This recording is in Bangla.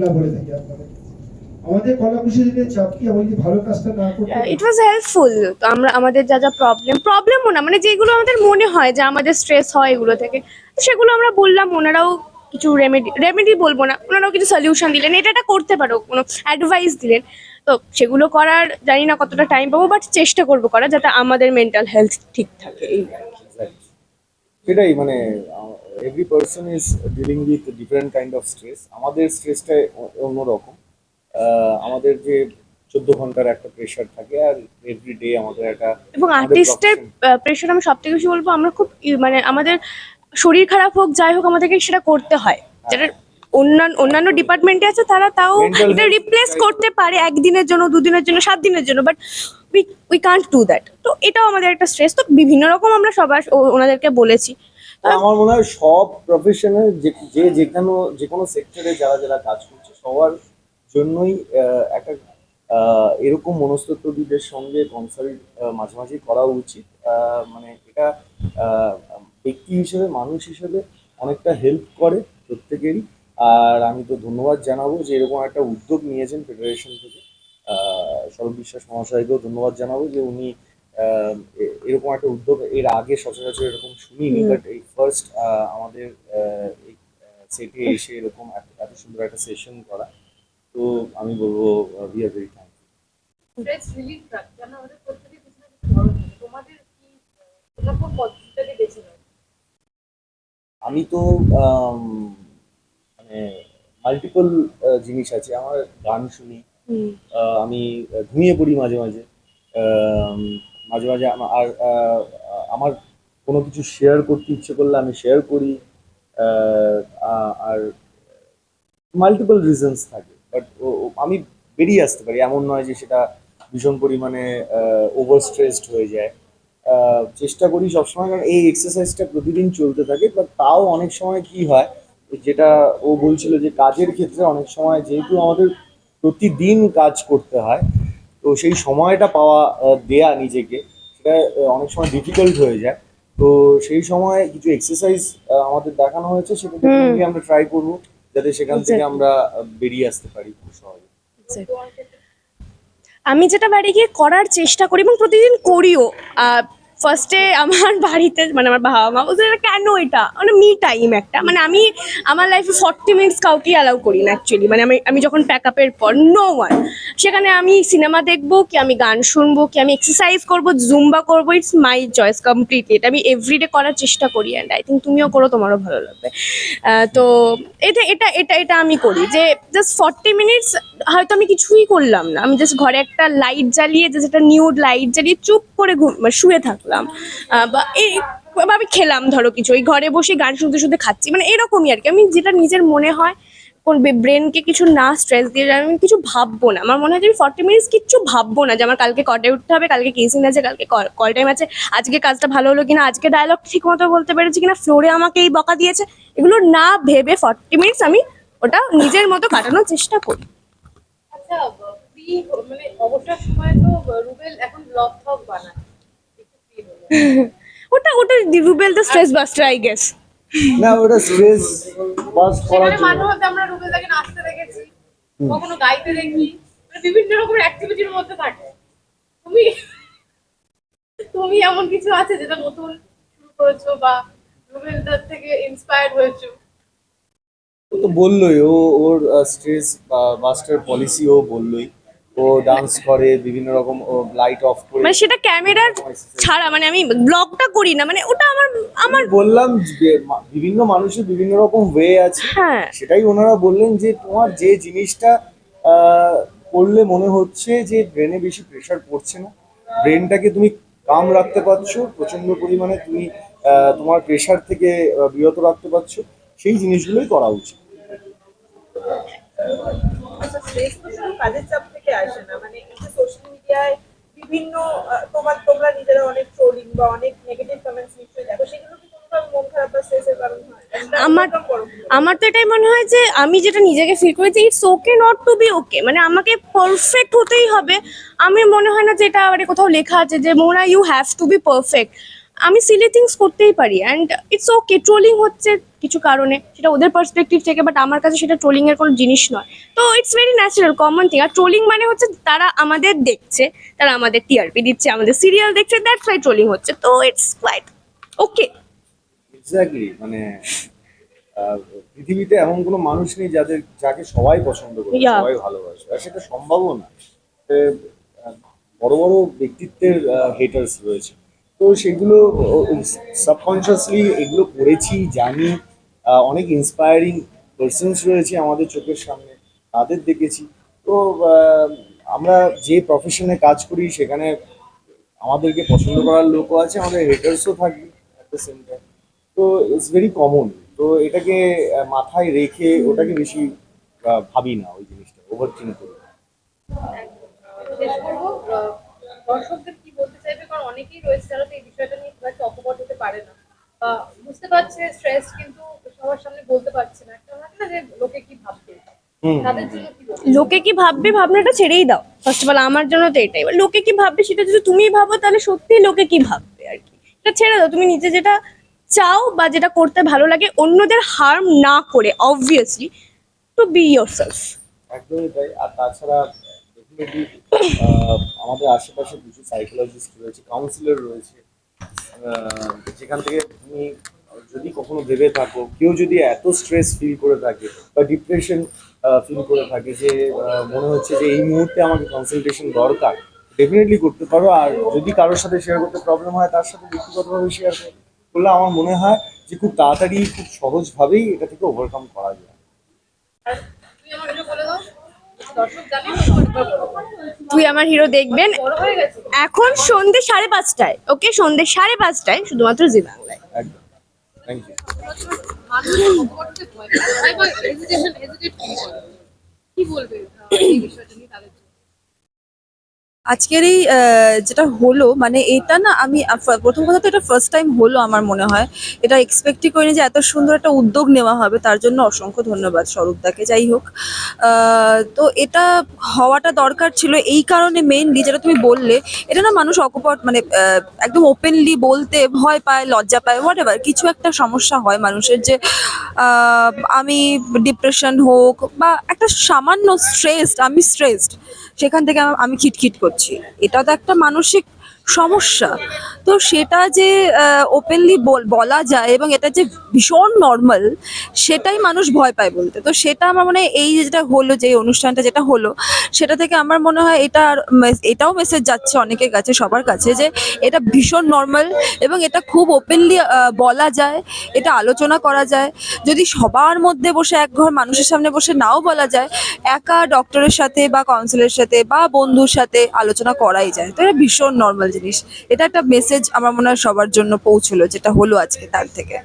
মোল্লা বলে থাকি আপনাদের আমাদের কলা কুশলীদের চাপ কি আমরা যদি ভালো কাজটা না করতে ইট ওয়াজ হেল্পফুল তো আমরা আমাদের যা যা প্রবলেম প্রবলেমও না মানে যেগুলো আমাদের মনে হয় যে আমাদের স্ট্রেস হয় এগুলো থেকে তো সেগুলো আমরা বললাম ওনারাও কিছু রেমেডি রেমেডি বলব না ওনারাও কিছু সলিউশন দিলেন এটা এটা করতে পারো কোনো অ্যাডভাইস দিলেন। তো সেগুলো করার জানি না কতটা টাইম পাবো বাট চেষ্টা করব করা যাতে আমাদের মেন্টাল হেলথ ঠিক থাকে এই. সেটাই মানে every person is dealing with different kind of stress আমাদের স্ট্রেসটা অন্যরকম। আমাদের যে চোদ্দ ঘণ্টার একটা প্রেশার থাকে আর এভরি ডে আমাদের একটা এবং আর্টিস্টের প্রেশার আমি সব থেকে বেশি বলব আমরা খুব মানে আমাদের শরীর খারাপ হোক যাই হোক আমাদেরকে সেটা করতে হয়। যেটা অন্যান্য অন্যান্য ডিপার্টমেন্টে আছে তারা তাও এটা রিপ্লেস করতে পারে একদিনের জন্য দুদিনের জন্য সাত দিনের জন্য but we we can't do that তো এটাও আমাদের একটা স্ট্রেস তো বিভিন্ন রকম আমরা সবার ওনাদেরকে বলেছি। আমার মনে হয় সব প্রফেশনে যে যেখানে যে কোনো সেক্টরে যারা যারা কাজ করছে সবার জন্যই একটা এরকম মনস্তত্ত্ববিদের সঙ্গে কনসাল্ট মাঝে মাঝে করা উচিত। মানে এটা ব্যক্তি হিসেবে মানুষ হিসেবে অনেকটা হেল্প করে প্রত্যেকেরই। আর আমি তো ধন্যবাদ জানাব যে এরকম একটা উদ্যোগ নিয়েছেন ফেডারেশন থেকে। আহ, সরব বিশ্বাস মহাশয়কেও ধন্যবাদ জানাব যে উনি এরকম একটা উদ্যোগ এর আগে সচরাচর এরকম শুনিনি বাট এই ফার্স্ট আমাদের আহ, এই সেটে এসে এরকম এত- সুন্দর একটা সেশন করা। তো আমি বলব উই আর ভেরি থ্যাঙ্কফুল আমি তো মানে মাল্টিপল জিনিস আছে। আমার গান শুনি আহ, আমি ঘুমিয়ে পড়ি মাঝে মাঝে। মাঝে মাঝে আর আমার কোনো কিছু শেয়ার করতে ইচ্ছে করলে আমি শেয়ার করি আর মাল্টিপল রিজনস থাকে বাট আমি বেরিয়ে আসতে পারি। এমন নয় যে সেটা ভীষণ পরিমাণে ওভার স্ট্রেসড হয়ে যায়। চেষ্টা করি সবসময়, কারণ এই এক্সারসাইজটা প্রতিদিন চলতে থাকে বাট তাও অনেক সময় কি হয়, যেটা ও বলছিল যে কাজের ক্ষেত্রে অনেক সময় যেহেতু আমাদের প্রতিদিন কাজ করতে হয় তো সেই সময়টা পাওয়া দেয়া নিজেকে সেটা অনেক সময় ডিফিকাল্ট হয়ে যায়। তো সেই সময় কিছু এক্সারসাইজ আমাদের দেখানো হয়েছে সেটা থেকে আমরা ট্রাই করব যাতে সেখান থেকে আমরা বেরিয়ে আসতে পারি খুব সহজে। আমি যেটা বাড়ি গিয়ে করার চেষ্টা করি এবং প্রতিদিন করিও ফার্স্টে আমার বাড়িতে মানে আমার বাবা মা বলছে, "এটা কেন এটা? মানে মি টাইম একটা। মানে আমি, আমার লাইফে ফর্টি মিনিটস কাউকেই অ্যালাউ করি না অ্যাকচুয়ালি মানে আমি আমি যখন প্যাক আপের পর নো ওয়ান সেখানে আমি সিনেমা দেখব, কি আমি গান শুনব, কি আমি এক্সারসাইজ করব জুম্বা করব ইটস মাই চয়েস কমপ্লিটলি এটা আমি এভরিডে করার চেষ্টা করি অ্যান্ড আই থিঙ্ক তুমিও করো, তোমারও ভালো লাগবে। তো এটা এটা এটা এটা আমি করি যে জাস্ট ফর্টি মিনিটস হয়তো আমি কিছুই করলাম না। আমি জাস্ট ঘরে একটা লাইট জ্বালিয়ে জাস্ট একটা নিউড লাইট জ্বালিয়ে চুপ করে ঘুম মানে শুয়ে থাকলাম। আহ, বা এই আমি খেলাম ধরো কিছু। ওই ঘরে বসে গান শুনতে শুনতে খাচ্ছি। মানে এরকমই আর কি। আমি যেটা নিজের মনে হয় কোন ব্রেনকে কিছু না স্ট্রেস দিয়ে আমি কিছু ভাববো না। আমার মনে হয় যে আমি ফর্টি মিনিটস কিচ্ছু ভাববো না যে আমার কালকে কটায় উঠতে হবে কালকে কেসিং আছে কালকে কল টাইম আছে আজকে কাজটা ভালো হলো কিনা আজকে ডায়লগ ঠিক মতো বলতে পেরেছি কিনা ফ্লোরে আমাকে এই বকা দিয়েছে এগুলো না ভেবে ফর্টি মিনিটস আমি ওটা নিজের মতো কাটানোর চেষ্টা করি। আচ্ছা মানে অবসর সময় তো রুবেল এখন ব্লগ টক বানায়। ওটা ওটা Rubel the stress buster I guess না ওটা স্ট্রেস বাস করার মাঝে জন্য। মধ্যে আমরা রুবেলদাকে নাচতে দেখেছি কখনো গাইতে দেখি মানে বিভিন্ন রকমের অ্যাক্টিভিটির মধ্যে থাকে। তুমি তুমি এমন কিছু আছে যেটা নতুন শুরু করেছ বা রুবেল রুবেলদার থেকে ইন্সপায়ার্ড হয়েছো? ও তো বললোই ও ওর স্ট্রেস বাস্টার পলিসি ও বললোই। ও ডান্স করে বিভিন্ন রকম লাইট অফ করে। মানে সেটা ক্যামেরার ছাড়া মানে আমি ব্লগটা করি না মানে ওটা আমার আমার বললাম যে বিভিন্ন মানুষের বিভিন্ন রকম ওয়ে আছে। হ্যাঁ। সেটাই ওনারা বললেন যে তোমার যে জিনিসটা করলে মনে হচ্ছে যে ব্রেনে বেশি প্রেশার পড়ছে না। ব্রেনটাকে তুমি কাম রাখতে পারছ প্রচণ্ড পরিমাণে তুমি তোমার প্রেশার থেকে বিরত রাখতে পারছ। সেই জিনিসগুলোই করা উচিত। আচ্ছা স্ট্রেস তো শুধু কাজের চাপ থেকে আসে না। মানে এই যে সোশ্যাল মিডিয়ায় বিভিন্ন তোমার তোমরা নিজেরা অনেক ট্রোলিং বা অনেক নেগেটিভ কমেন্টস নিশ্চয়ই দেখো। সেগুলো কি কোনোভাবে মন খারাপ বা স্ট্রেসের কারণ হয়? আমার? আমার তো এটাই মনে হয় যে আমি যেটা নিজেকে ফিল করি যে it's okay not to be okay মানে আমাকে পারফেক্ট হতেই হবে। আমি মনে হয় না যে এটা আবার কোথাও লেখা আছে যে Mona you have to be perfect আমি সিলি থিংস করতেই পারি অ্যান্ড ইটস ওকে ট্রোলিং হচ্ছে কিছু কারণে সেটা ওদের পার্সপেক্টিভ থেকে বাট আমার কাছে সেটা ট্রোলিং এর কোনো জিনিস নয়। তো it's very natural common thing R trolling মানে হচ্ছে তারা আমাদের দেখছে তারা আমাদের টিআরপি দিচ্ছে আমাদের সিরিয়াল দেখছে দ্যাটস ওয়াই ট্রোলিং হচ্ছে। তো ইটস কোয়াইট ওকে এক্স্যাক্টলি মানে পৃথিবীতে এমন কোনো মানুষ নেই যাদের যাকে সবাই পছন্দ করে. সবাই ভালোবাসে। আর সেটা সম্ভবও না। বড় বড় ব্যক্তিত্বের হেটার্স রয়েছে। তো সেগুলো সাবকনসিয়াসলি এগুলো পড়েছি, জানি। অনেক ইন্সপায়ারিং পার্সনস রয়েছে আমাদের চোখের সামনে, তাদের দেখেছি। তো আমরা যে প্রফেশনে কাজ করি, সেখানে আমাদেরকে পছন্দ করার লোকও আছে, আমাদের হেটার্সও থাকবে অ্যাট দ্য সেম টাইম তো ইটস ভেরি কমন তো, এটাকে মাথায় রেখে ওটাকে বেশি ভাবি না ওই জিনিসটা ওভার থিঙ্ক করি দর্শকদের কি বলতে চাইবে? কারণ অনেকেই রয়েছে যারা তো এই বিষয়টা নিয়ে খুব একটা অপকট হতে পারে না। বা বুঝতে পারছে স্ট্রেস কিন্তু সবার সামনে বলতে পারছে না। একটা থাকে না যে লোকে কি ভাববে? লোকে কি ভাববে? ভাবনাটা ছেড়েই দাও। ফার্স্ট অফ অল আমার জন্য তো এটাই। এবার লোকে কি ভাববে সেটা যদি তুমি ভাবো তাহলে সত্যি লোকে কি ভাববে আর কি? এটা ছেড়ে দাও। তুমি নিজে যেটা চাও বা যেটা করতে ভালো লাগে অন্যদের হার্ম না করে obviously to be yourself একদমই তাই। আর তাছাড়া ডেফিনেটলি আমাদের আশেপাশে কিছু সাইকোলজিস্ট রয়েছে কাউন্সিলর রয়েছে যেখান থেকে তুমি যদি কখনো ভেবে থাকো, কেউ যদি এত স্ট্রেস ফিল করে থাকে বা ডিপ্রেশন ফিল করে থাকে যে মনে হচ্ছে যে এই মুহূর্তে আমাকে কনসালটেশন দরকার ডেফিনেটলি করতে পারো। আর যদি কারোর সাথে শেয়ার করতে প্রবলেম হয়, তার সাথে ব্যক্তিগতভাবে শেয়ার করলে আমার মনে হয় যে খুব তাড়াতাড়ি, খুব সহজভাবেই এটা থেকে ওভারকাম করা যায়। তুই আমার হিরো দেখবেন এখন সন্ধে সাড়ে পাঁচটায় ওকে? সন্ধে সাড়ে পাঁচটায় শুধুমাত্র জি বাংলায়। কি থ্যাংক আজকের এই যেটা হলো মানে এটা না আমি প্রথম কথা তো এটা ফার্স্ট টাইম হলো আমার মনে হয়। এটা এক্সপেক্টই করিনি যে এত সুন্দর একটা উদ্যোগ নেওয়া হবে, তার জন্য অসংখ্য ধন্যবাদ স্বরূপদাকে, যাই হোক। তো এটা হওয়াটা দরকার ছিল, এই কারণে মেইনলি যেটা তুমি বললে, এটা না মানুষ অকপট মানে একদম ওপেনলি বলতে ভয় পায়, লজ্জা পায় হোয়াট এভার কিছু একটা সমস্যা হয় মানুষের যে আমি ডিপ্রেশন হোক বা একটা সামান্য স্ট্রেসড আমি স্ট্রেসড সেখান থেকে আমি খিটখিট করছি। এটা তো একটা মানসিক সমস্যা। তো সেটা যে ওপেনলি বলা যায় এবং এটা যে ভীষণ নর্মাল সেটাই মানুষ ভয় পায় বলতে। তো সেটা আমার মনে হয় এই যেটা হলো, যে অনুষ্ঠানটা যেটা হলো, সেটা থেকে আমার মনে হয় এটা এটাও মেসেজ যাচ্ছে অনেকের কাছে, সবার কাছে, যে এটা ভীষণ নর্মাল এবং এটা খুব ওপেনলি বলা যায়, এটা আলোচনা করা যায়। যদি সবার মধ্যে বসে এক ঘর মানুষের সামনে বসে নাও বলা যায়, একা ডক্টরের সাথে বা কাউন্সিলের সাথে বা বন্ধুর সাথে আলোচনা করাই যায়। তো এটা ভীষণ নর্মাল জিনিস। এটা একটা মেসেজ আমার মনে হয় সবার জন্য পৌঁছলো, যেটা হলো আজকে তার থেকে।